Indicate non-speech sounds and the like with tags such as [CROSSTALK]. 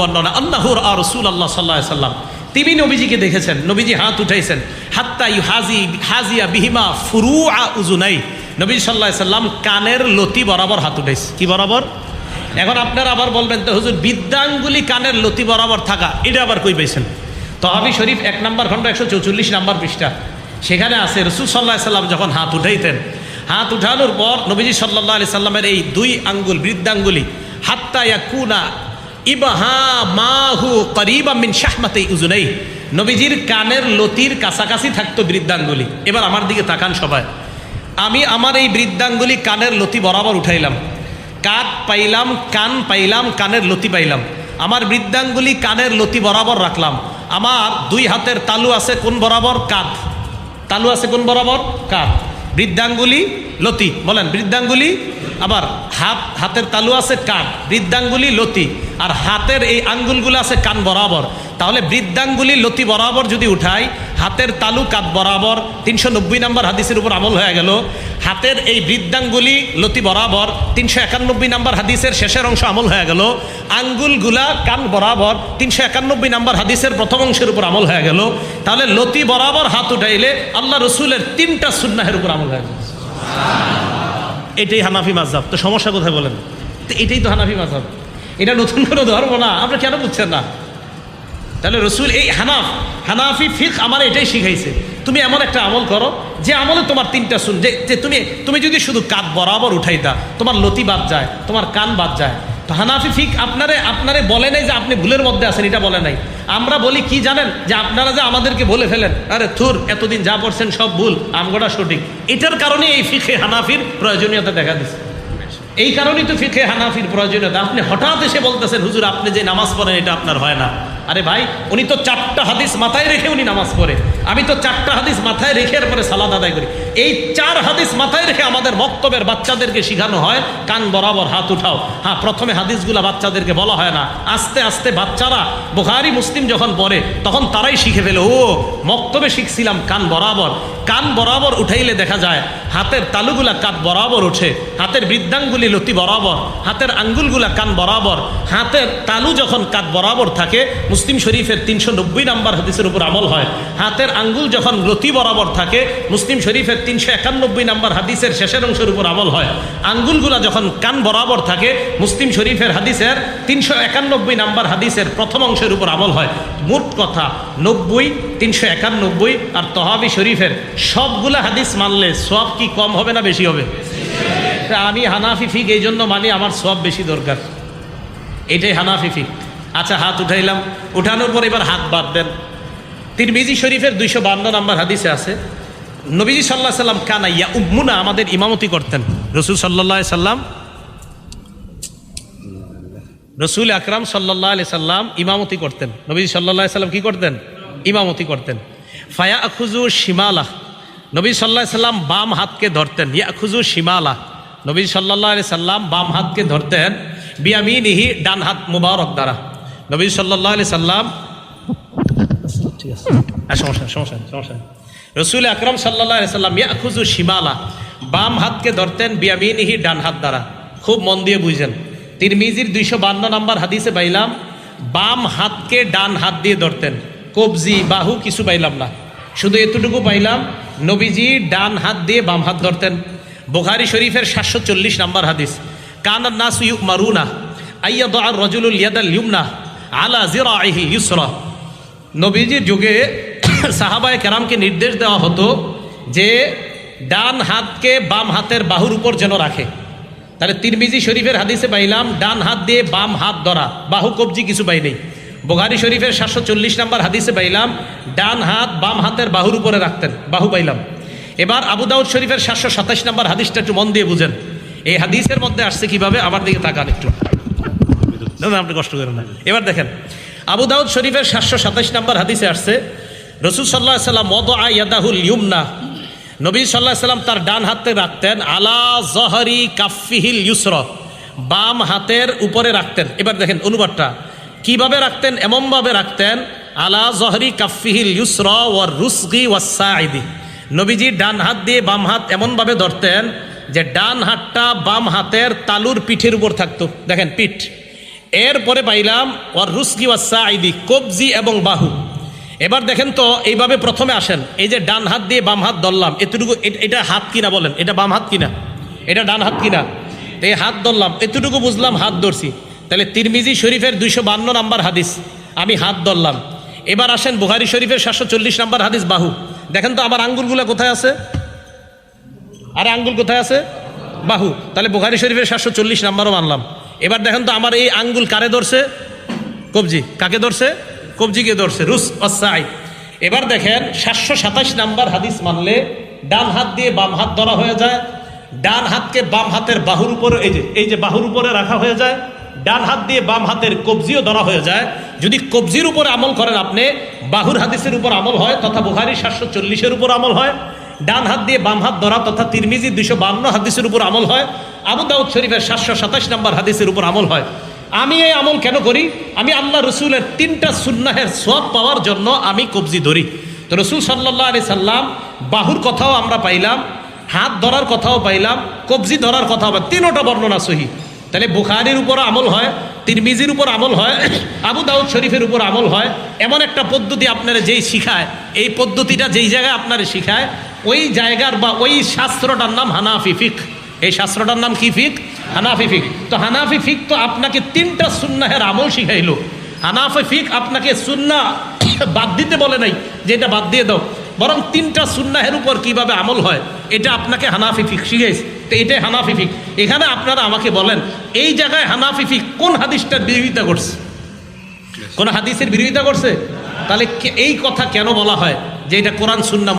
বর্ণনা আর রসুল আল্লাহ সাল্লাহ সাল্লাম। তিনি নবীজিকে দেখেছেন, নবীজি হাত উঠাইছেন, হাত্তা ইউ হাজি হাজিয়া বিহিমা ফুরু আ উজুনাই নবী সাল্লাহ সাল্লাম কানের লতি বরাবর হাত উঠাইছে। কি বরাবর? এখন আপনারা আবার বলবেন, তো হুজুর, বিদ্যাঙ্গুলি কানের লতি বরাবর থাকা, এটা আবার কই পাইছেন? তহাবি শরীফ এক নম্বর খণ্ড, একশো চৌচল্লিশ নম্বর পৃষ্ঠা। সেখানে আছে, রসুল সাল্লাহ সাল্লাম যখন হাত উঠাইতেন, হাত উঠানোর পর নবীজি সাল্লাহ আলি সাল্লামের এই দুই আঙ্গুল, বৃদ্ধাঙ্গুলি, হাত্তা ইয়াকুনা ইবাহা মাহু করিবা মিন শাহমাতে উজুনাই। নবীজির কানের লতির কাছাকাছি থাকতো বৃদ্ধাঙ্গুলি। এবার আমার দিকে তাকান সবাই। আমি আমার এই বৃদ্ধাঙ্গুলি কানের লতি বরাবর উঠাইলাম। কাক পাইলাম, কান পাইলাম, কানের লতি পাইলাম। আমার বৃদ্ধাঙ্গুলি কানের লতি বরাবর রাখলাম। আমার দুই হাতের তালু আছে কোন বরাবর? কাঁধ তালু আছে কোন বরাবর? কাঁধ বৃদ্ধাঙ্গুলি লতি। বলেন, বৃদ্ধাঙ্গুলি, আবার হাত হাতের তালু আছে কান বৃদ্ধাঙ্গুলি লতি। আর হাতের এই আঙ্গুলগুলো আছে কান বরাবর। তাহলে বৃদ্ধাঙ্গুলি লতি বরাবর যদি উঠাই, হাতের তালু কাত বরাবর তিনশো নব্বই নম্বর হাদিসের উপর আমল হয়ে গেল। হাতের এই বৃদ্ধাঙ্গুলি লতি বরাবর তিনশো একানব্বই নম্বর হাদিসের শেষের অংশ আমল হয়ে গেল। আঙ্গুলগুলা কান বরাবর তিনশো একানব্বই নম্বর হাদিসের প্রথম অংশের উপর আমল হয়ে গেল। তাহলে লতি বরাবর হাত উঠাইলে আল্লাহ রসুলের তিনটা সুন্নাহের উপর আমল হয়ে গেল। এটাই হানাফি মাঝাব তো সমস্যা কোথায় বলেন? তো এটাই তো হানাফি মাঝাব এটা নতুন কোনো ধর্ম না। আপনি কেন বুঝছেন না? তাহলে রসুল, এই হানাফ, হানাফি ফিক আমার এটাই শিখাইছে। তুমি এমন একটা আমল করো, যে আমলে তোমার তিনটা শুন যে তুমি তুমি যদি শুধু কাত বরাবর উঠাইতা তোমার লতি বাদ যায়, তোমার কান বাদ যায়। তো হানাফি ফিক আপনারে আপনারে বলে নাই যে আপনি ভুলের মধ্যে আছেন, এটা বলে নাই। আমরা বলি কি জানেন? যে আপনারা যে আমাদেরকে বলে ফেলেন, আরে থুর, এতদিন যা পড়ছেন সব ভুল, আমগোটা সঠিক। এটার কারণে এই ফিখে হানাফির প্রয়োজনীয়তা দেখা দিচ্ছে এই কারণেই তো ফিখে হানাফির প্রয়োজনীয়তা আপনি হঠাৎ এসে বলতেছেন, হুজুর, আপনি যে নামাজ পড়েন, এটা আপনার হয় না। আরে ভাই, উনি তো চারটা হাদিস মাথায় রেখে উনি নামাজ পড়ে। আমি তো চারটা হাদিস মাথায় রেখে এরপরে সালাদ আদায় করি। এই চার হাদিস মাথায় রেখে আমাদের বক্তব্যের বাচ্চাদেরকে শেখানো হয়, কান বরাবর হাত উঠাও। হ্যাঁ প্রথমে হাদিসগুলা বাচ্চাদেরকে বলা হয় না। আস্তে আস্তে বাচ্চারা, বুখারি, মুসলিম যখন পড়ে, তখন তারাই শিখে ফেলে, ও, মক্তবে শিখছিলাম কান বরাবর। কান বরাবর উঠাইলে দেখা যায়, হাতের তালুগুলা কাত বরাবর ওঠে হাতের বৃদ্ধাঙ্গুলি লতি বরাবর, হাতের আঙ্গুলগুলা কান বরাবর, হাতের তালু যখন কাত বরাবর থাকে, মুসলিম শরীফের তিনশো নব্বই নাম্বার হাদিসের উপর আমল হয়। হাতের আঙ্গুল যখন লতি বরাবর থাকে, মুসলিম শরীফের তিনশো একানব্বই নাম্বার হাদিসের শেষের অংশের উপর আমল হয়। আঙ্গুলগুলা যখন কান বরাবর থাকে, মুসলিম শরীফের হাদিসের তিনশো একানব্বই নাম্বার হাদিসের প্রথম অংশের উপর আমল হয়। মোট কথা নব্বই, তিনশো একানব্বই আর তহাবি শরীফের সবগুলা হাদিস মানলে সব কি কম হবে না বেশি হবে? আমি হানাফি ফিক এই জন্য মানি আমার সব বেশি দরকার। এটাই হানাফি ফিক। আচ্ছা হাত উঠাইলাম। উঠানোর পর এবার হাত বাদ দেন। তিরমিজি শরীফের দুইশো বান্ন নম্বর হাদিসে আছে, নবীজি সাল্লাহ সাল্লাম কানা ইয়া উম্মুনা আমাদের ইমামতি করতেন। রসুল সাল্লাহ সাল্লাম রসুল আকরাম সাল্লাহ আলি সাল্লাম ইমামতি করতেন। নবীজি সাল্লাহ সাল্লাম কি করতেন? ইমামতি করতেন। ফায়া আখুজু শিমালা নবী সাল্লাহ সাল্লাম বাম হাতকে ধরতেন। ইয়া খুজু শিমালা নবী সাল্লাহ আলি সাল্লাম বাম হাতকে ধরতেন। বিয়ামিনিহি ডান হাত মুবারক দ্বারা। নবী সাল্লাহ আলি সাল্লাম ঠিক আছে। রসুল আকরম সাল্লাহ সাল্লাম ইয়াখুজু শিমালা বাম হাতকে ধরতেন বিয়ামিনিহি ডান হাত দ্বারা। খুব মন দিয়ে বুঝছেন তিরমিজির দুইশো বান্ন নম্বর হাদিসে পাইলাম, বাম হাতকে ডান হাত দিয়ে ধরতেন। কবজি, বাহু কিছু পাইলাম না। শুধু এতটুকু পাইলাম, নবীজি ডান হাত দিয়ে বাম হাত ধরতেন। বোখারি শরীফের সাতশো চল্লিশ নম্বর হাদিস কানার নাস ইউ মারুনা আইয়া দোয়ার রজুলুল ইয়াদাল ইউমনা, আলা জিরা ইউসরা। নবীজির যুগে [COUGHS] সাহাবায় কেরামকে নির্দেশ দেওয়া হতো যে, ডান হাতকে বাম হাতের বাহুর উপর যেন রাখে। তাহলে তিরমিজি শরীফের হাদিসে পাইলাম ডান হাত দিয়ে বাম হাত ধরা বাহু কবজি কিছু পাই নেই। বোগারি শরীফের সাতশো চল্লিশ নাম্বার হাদিসে পাইলাম ডান হাত বাম হাতের বাহুর উপরে রাখতেন বাহু পাইলাম। এবার আবু দাউদ শরীফের সাতশো সাতাশ নম্বর হাদিসটা একটু মন দিয়ে বুঝেন। এই হাদিসের মধ্যে আসছে কীভাবে? আমার দিকে তাকান একটু। না না আপনি কষ্ট করেন না। এবার দেখেন আবু দাউদ শরীফের সাতশো সাতাশ নম্বর হাদিসে আসছে রসুল সাল্লাহ সাল্লাম মদ আয়াদাহুল ইউমনা নবী সাল্লাহ সাল্লাম তার ডান হাতে রাখতেন, আলা জহরি কাফিহিল ইউসর বাম হাতের উপরে রাখতেন। এবার দেখেন অনুবাদটা। কীভাবে রাখতেন? এমনভাবে রাখতেন, আলা জহরি কাফিহিল ইউসর ওয়ার রুসগি ওয়াসাইদি নবীজি ডান হাত দিয়ে বাম হাত এমনভাবে ধরতেন, যে ডান হাতটা বাম হাতের তালুর পিঠের উপর থাকতো। দেখেন পিঠ। এরপরে পাইলাম ওয়ার রুসকি ওয়াসাইদি কবজি এবং বাহু। এবার দেখেন তো, এইভাবে প্রথমে আসেন। এই যে ডান হাত দিয়ে বাম হাত ধরলাম, এতটুকু এটা হাত কিনা বলেন? এটা বাম হাত কিনা? এটা ডান হাত কিনা? এই হাত ধরলাম, এতটুকু বুঝলাম হাত ধরছি। তাহলে তিরমিজি শরীফের দুইশো বান্ন নাম্বার হাদিস, আমি হাত ধরলাম। এবার আসেন বুহারি শরীফের সাতশো চল্লিশ নাম্বার হাদিস, বাহু। দেখেন তো আমার আঙ্গুলগুলো কোথায় আছে? আরে আঙ্গুল কোথায় আছে? বাহু। তাহলে বুখারি শরীফের সাতশো চল্লিশ নাম্বারও মানলাম। এবার দেখেন তো আমার এই আঙ্গুল কারে ধরছে? কবজি, কাকে ধরছে? কবজিকে ধরছে, রুস অসাই এবার দেখেন, সাতশো সাতাশ নাম্বার হাদিস মানলে ডান হাত দিয়ে বাম হাত ধরা হয়ে যায়, ডান হাতকে বাম হাতের বাহুর উপরে, এই যে এই যে বাহুর উপরে রাখা হয়ে যায়, ডান হাত দিয়ে বাম হাতের কবজিও ধরা হয়ে যায়। যদি কবজির উপর আমল করেন আপনি, বাহুর হাদিসের উপর আমল হয়, তথা বুহারি সাতশো চল্লিশের উপর আমল হয়, ডান হাত দিয়ে বাম হাত ধরা, তথা তিরমিজি দুইশো বান্ন হাদিসের উপর আমল হয়, আবু দাউদ শরীফের সাতশো সাতাশ নম্বর হাদিসের উপর আমল হয়। আমি এই আমল কেন করি? আমি আল্লাহ রসুলের তিনটা সুন্নাহের সব পাওয়ার জন্য আমি কবজি ধরি। তো রসুল সাল্লাহ আলি সাল্লাম বাহুর কথাও আমরা পাইলাম, হাত ধরার কথাও পাইলাম, কবজি ধরার কথাও পাই তিনোটা বর্ণনা সহি। তাহলে বুখারির উপর আমল হয়, তিরমিজির উপর আমল হয়, [COUGHS] আবু দাউদ শরীফের উপর আমল হয়। এমন একটা পদ্ধতি আপনারা যেই শিখায়, এই পদ্ধতিটা যেই জায়গায় আপনারা শিখায়, ওই জায়গার বা ওই শাস্ত্রটার নাম হানাফি ফিক এই শাস্ত্রটার নাম কি ফিক? হানাফি ফিক। তো হানাফি ফিক তো আপনাকে তিনটা সুন্নাহের আমল শিখাইলো। হানাফি ফিক আপনাকে সুন্না বাদ দিতে বলে নাই, যে এটা বাদ দিয়ে দাও। বরং তিনটা সুন্নাহের উপর কীভাবে আমল হয়, এটা আপনাকে হানাফি ফিক শিখাইছে। তো এটাই হানাফি ফিক। এখানে আপনারা আমাকে বলেন, এই জায়গায় হানাফি ফিক কোন হাদিসটার বিরোধিতা করছে? কোন হাদিসের বিরোধিতা করছে? তাহলে এই কথা কেন বলা হয় যে এটা কোরআন, সুন্না